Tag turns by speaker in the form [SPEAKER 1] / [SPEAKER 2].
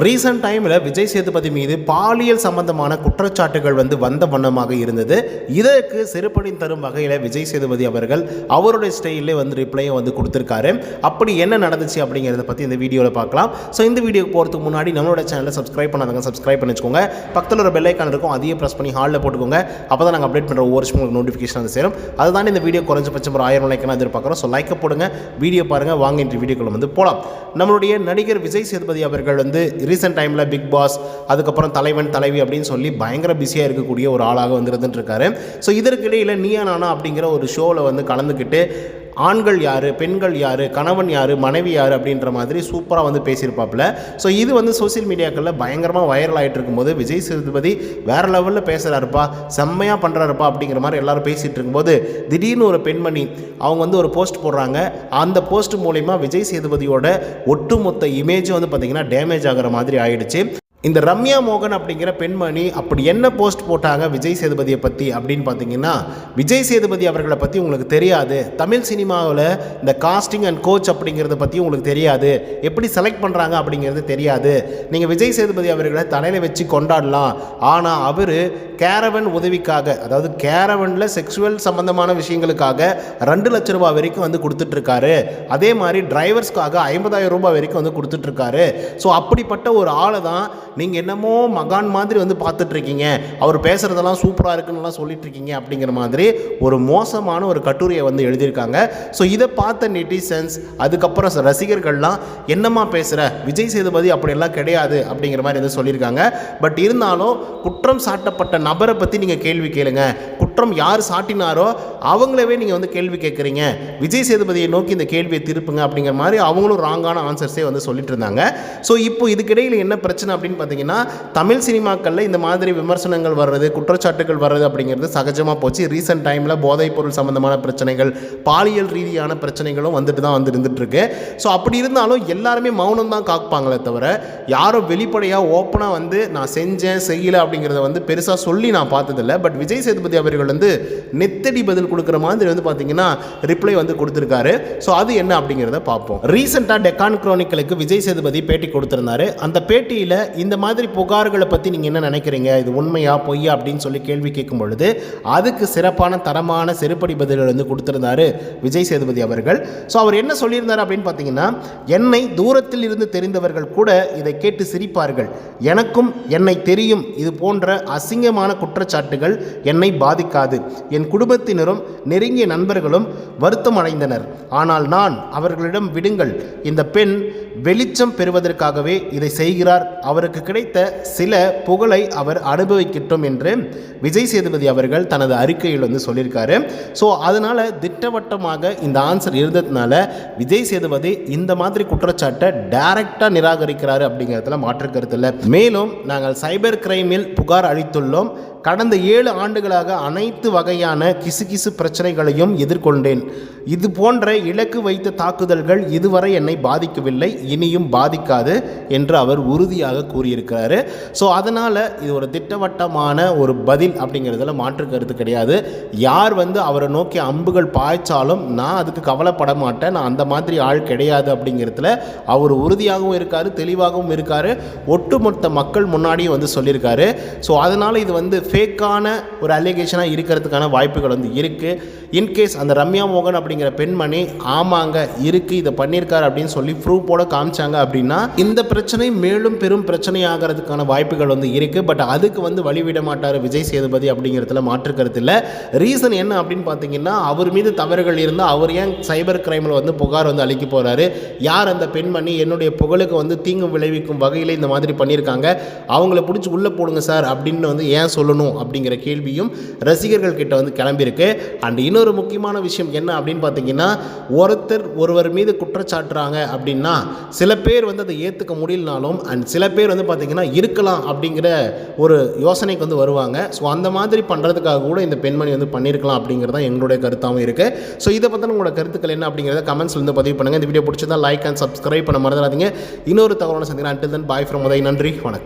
[SPEAKER 1] Recent டைமில் விஜய் சேதுபதி மீது பாலியல் சம்பந்தமான குற்றச்சாட்டுகள் வந்து வந்த வண்ணமாக இருந்தது. இதற்கு செருப்படி தரும் வகையில் விஜய் சேதுபதி அவர்கள் அவருடைய ஸ்டைலே வந்து ரிப்ளையும் வந்து கொடுத்துருக்காரு. அப்படி என்ன நடந்துச்சு அப்படிங்கிறத பற்றி இந்த வீடியோவில் பார்க்கலாம். ஸோ இந்த வீடியோக்கு போகிறதுக்கு முன்னாடி நம்மளோட சேனலை சப்ஸ்கிரைப் பண்ணாதவங்க சப்ஸ்கிரைப் பண்ணி வச்சுக்கோங்க பக்கத்தில் ஒரு பெல் இருக்கும் அதையும் ப்ரெஸ் பண்ணி ஹாலில் போட்டுக்கோங்க. அப்போ தான் நாங்கள் அப்டேட் பண்ணுற ஒவ்வொரு உங்களுக்கு நோட்டிஃபிகேஷன் வந்து சேரும். அதுதான் இந்த வீடியோ குறைஞ்சபட்சம் ஒரு ஆயிரம் லைக்கான எதிர்பார்க்குறோம். ஸோ லைக்கை போடுங்க வீடியோ பாருங்கள் வாங்க இந்த வீடியோக்குள்ள வந்து போகலாம் நம்மளுடைய நடிகர் விஜய் சேதுபதி அவர்கள் வந்து ரீசெண்ட் டைமில் பிக் பாஸ் அதுக்கப்புறம் தலைவன் தலைவி அப்படின்னு சொல்லி பயங்கர பிஸியாக இருக்கக்கூடிய ஒரு ஆளாக வந்துருந்துட்டு இருக்காரு. ஸோ இதற்கிடையில் நீயா நானா அப்படிங்கிற ஒரு ஷோவில் வந்து கலந்துக்கிட்டு ஆண்கள் யார் பெண்கள் யார் கணவன் யார் மனைவி யார் அப்படின்ற மாதிரி சூப்பராக வந்து பேசியிருப்பாப்புல. ஸோ இது வந்து சோஷியல் மீடியாக்களில் பயங்கரமாக வைரல் ஆகிட்டு இருக்கும்போது விஜய் சேதுபதி வேறு லெவலில் பேசுகிறாருப்பா செம்மையாக பண்ணுறாருப்பா அப்படிங்கிற மாதிரி எல்லாரும் பேசிகிட்டு இருக்கும்போது திடீர்னு ஒரு பெண்மணி அவங்க வந்து ஒரு போஸ்ட் போடுறாங்க. அந்த போஸ்ட் மூலிமா விஜய் சேதுபதியோட ஒட்டுமொத்த இமேஜும் வந்து பார்த்திங்கன்னா டேமேஜ் ஆகிற மாதிரி ஆகிடுச்சு இந்த ரம்யா மோகன் அப்படிங்கிற பெண்மணி அப்படி என்ன போஸ்ட் போட்டாங்க விஜய் சேதுபதியை பற்றி அப்படின்னு பார்த்தீங்கன்னா விஜய் சேதுபதி அவர்களை பற்றி உங்களுக்கு தெரியாது. தமிழ் சினிமாவில் இந்த காஸ்டிங் அண்ட் கோச் அப்படிங்கிறத பற்றி உங்களுக்கு தெரியாது. எப்படி செலக்ட் பண்ணுறாங்க அப்படிங்கிறது தெரியாது. நீங்கள் விஜய் சேதுபதி அவர்களை தலையில் வச்சு கொண்டாடலாம். ஆனால் அவர் கேரவன் உதவிக்காக அதாவது கேரவனில் செக்ஷுவல் சம்பந்தமான விஷயங்களுக்காக ரெண்டு லட்ச ரூபாய் வரைக்கும் வந்து கொடுத்துட்ருக்காரு. அதே மாதிரி டிரைவர்ஸ்க்காக ஐம்பதாயிரம் ரூபாய் வரைக்கும் வந்து கொடுத்துட்ருக்காரு. ஸோ அப்படிப்பட்ட ஒரு ஆளை தான் நீங்கள் என்னமோ மகான் மாதிரி வந்து பார்த்துட்ருக்கீங்க. அவர் பேசுகிறதெல்லாம் சூப்பராக இருக்குன்னுலாம் சொல்லிட்டுருக்கீங்க அப்படிங்கிற மாதிரி ஒரு மோசமான ஒரு கட்டுரையை வந்து எழுதியிருக்காங்க. ஸோ இதை பார்த்த நெட்டிசன்ஸ் அதுக்கப்புறம் ரசிகர்கள்லாம் என்னம்மா பேசுகிற விஜய் சேதுபதி அப்படியெல்லாம் கிடையாது அப்படிங்கிற மாதிரி வந்து சொல்லியிருக்காங்க. பட் இருந்தாலும் குற்றம் சாட்டப்பட்ட நபரை பற்றி நீங்கள் கேள்வி கேளுங்க. குற்றம் யார் சாட்டினாரோ அவங்களவே நீங்கள் வந்து கேள்வி கேட்குறீங்க. விஜய் சேதுபதியை நோக்கி இந்த கேள்வியை திருப்புங்க அப்படிங்கிற மாதிரி அவங்களும் ராங்கான ஆன்சர்ஸே வந்து சொல்லிட்டு இருந்தாங்க. ஸோ இப்போ இதுக்கிடையில் என்ன பிரச்சனை அப்படின்னு பார்த்தீங்கன்னா தமிழ் சினிமாக்களில் இந்த மாதிரி விமர்சனங்கள் வர்றது குற்றச்சாட்டுகள் வர்றது அப்படிங்கிறது சகஜமாக போச்சு. ரீசெண்ட் டைமில் போதைப் பொருள் சம்மந்தமான பிரச்சனைகள் பாலியல் ரீதியான பிரச்சனைகளும் வந்துட்டு தான் வந்து இருந்துட்டு இருக்கு ஸோ அப்படி இருந்தாலும் எல்லாருமே மௌனம் தான் காப்பாங்களே தவிர யாரும் வெளிப்படையாக ஓப்பனாக வந்து நான் செஞ்சேன் செய்யலை அப்படிங்கிறத வந்து பெருசாக சொல்லி நான் பார்த்ததில்ல. பட் விஜய் சேதுபதி அவர்கள் வந்து நெத்தடி பதில் கொடுக்குற மாதிரி வந்து பார்த்தீங்கன்னா ரிப்ளை வந்து கொடுத்துருக்காரு. ஸோ அது என்ன அப்படிங்கிறத பார்ப்போம். ரீசெண்டாக டெக்கான் குரோனிக்கலுக்கு விஜய் சேதுபதி பேட்டி கொடுத்துருந்தாரு. அந்த பேட்டியில் இந்த மாதிரி புகார்களை பற்றி நீங்கள் என்ன நினைக்கிறீங்க? இது உண்மையா பொய்யா அப்படின்னு சொல்லி கேள்வி கேட்கும் பொழுது அதுக்கு சிறப்பான தரமான செருப்படி பதில்கள் வந்து கொடுத்துருந்தாரு விஜய் சேதுபதி அவர்கள். ஸோ அவர் என்ன சொல்லியிருந்தார் அப்படின்னு பார்த்தீங்கன்னா என்னை தூரத்தில் இருந்து தெரிந்தவர்கள் கூட இதை கேட்டு சிரிப்பார்கள். எனக்கும் என்னை தெரியும். இது போன்ற அசிங்கமான குற்றச்சாட்டுகள் என்னை பாதிக்காது. என் குடும்பத்தினரும் நெருங்கிய நண்பர்களும் வருத்தம் அடைந்தனர். ஆனால் நான் அவர்களிடம் விடுங்கள் இந்த பெண் வெளிச்சம் பெறுவதற்காகவே இதை செய்கிறார். அவருக்கு கிடைத்த சில புகழை அவர் அனுபவிக்கட்டும் என்று விஜய் சேதுபதி அவர்கள் தனது அறிக்கையில் வந்து சொல்லியிருக்காரு. ஸோ அதனால் திட்டவட்டமாக இந்த ஆன்சர் இருந்ததுனால விஜய் சேதுபதி இந்த மாதிரி குற்றச்சாட்டை டைரக்டாக நிராகரிக்கிறாரு அப்படிங்கிறதுல மாற்று கருத்து இல்லை. மேலும் நாங்கள் சைபர் கிரைமில் புகார் அளித்துள்ளோம். கடந்த ஏழு ஆண்டுகளாக அனைத்து வகையான கிசுகிசு பிரச்சனைகளையும் எதிர்கொண்டேன். இது போன்ற இலக்கு வைத்த தாக்குதல்கள் இதுவரை என்னை பாதிக்கவில்லை இனியும் பாதிக்காது என்று அவர் உறுதியாக கூறியிருக்கிறாரு. ஸோ அதனால் இது ஒரு திட்டவட்டமான ஒரு பதில் அப்படிங்கிறதுல மாற்று கருத்து கிடையாது. யார் வந்து அவரை நோக்கி அம்புகள் பாய்ச்சாலும் நான் அதுக்கு கவலைப்பட மாட்டேன் நான் அந்த மாதிரி ஆள் கிடையாது அப்படிங்கிறதுல அவர் உறுதியாகவும் இருக்கார் தெளிவாகவும் இருக்கார். ஒட்டுமொத்த மக்கள் முன்னாடியும் வந்து சொல்லியிருக்காரு. ஸோ அதனால் இது வந்து ஃபேக்கான ஒரு அலிகேஷனாக இருக்கிறதுக்கான வாய்ப்புகள் வந்து இருக்குது இன்கேஸ் அந்த ரம்யா மோகன் அப்படிங்கிற பெண்மணி ஆமாங்க இருக்குது இதை பண்ணியிருக்காரு அப்படின்னு சொல்லி ப்ரூஃபோட காமிச்சாங்க அப்படின்னா இந்த பிரச்சனை மேலும் பெரும் பிரச்சனை ஆகிறதுக்கான வாய்ப்புகள் வந்து இருக்குது பட் அதுக்கு வந்து வழிவிட மாட்டார் விஜய் சேதுபதி அப்படிங்கிறதுல மாற்று கருத்து இல்லை. ரீசன் என்ன அப்படின்னு பார்த்தீங்கன்னா அவர் மீது தவறுகள் இருந்தால் அவர் ஏன் சைபர் கிரைமில் வந்து புகார் வந்து அளிக்க போகிறாரு யார் அந்த பெண்மணி? என்னுடைய புகழுக்கு வந்து தீங்கு விளைவிக்கும் வகையில் இந்த மாதிரி பண்ணியிருக்காங்க. அவங்கள பிடிச்சி உள்ளே போடுங்க சார் அப்படின்னு வந்து ஏன் சொல்லணும்? அப்படிங்கிற கேள்வியும் ரசிகர்கள் கிட்ட வந்து கிளம்பியிருக்கு. அண்ட் இன்னொரு முக்கியமான விஷயம் என்ன அப்படின்னு பார்த்தீங்கன்னா ஒருத்தர் ஒருவர் மீது குற்றச்சாட்டுறாங்க அப்படின்னா சில பேர் வந்து அதை ஏற்றுக்க முடியலனாலும் அண்ட் சில பேர் வந்து பார்த்தீங்கன்னா இருக்கலாம் அப்படிங்கிற ஒரு யோசனைக்கு வந்து வருவாங்க. ஸோ அந்த மாதிரி பண்ணுறதுக்காக கூட இந்த பெண்மணி வந்து பண்ணியிருக்கலாம் அப்படிங்கிறது தான் எங்களுடைய கருத்தாகவும் இருக்குது ஸோ இதை பற்றின உங்களோட கருத்துக்கள் என்ன அப்படிங்கிறத கமெண்ட்ஸ்ல வந்து பதிவு பண்ணுங்கள் இந்த வீடியோ பிடிச்சதா லைக் அண்ட் சப்ஸ்கிரைப் பண்ண மறந்துடாதீங்க. இன்னொரு தகவலான சந்திக்கிறேன். And then bye from Uday நன்றி. வணக்கம்.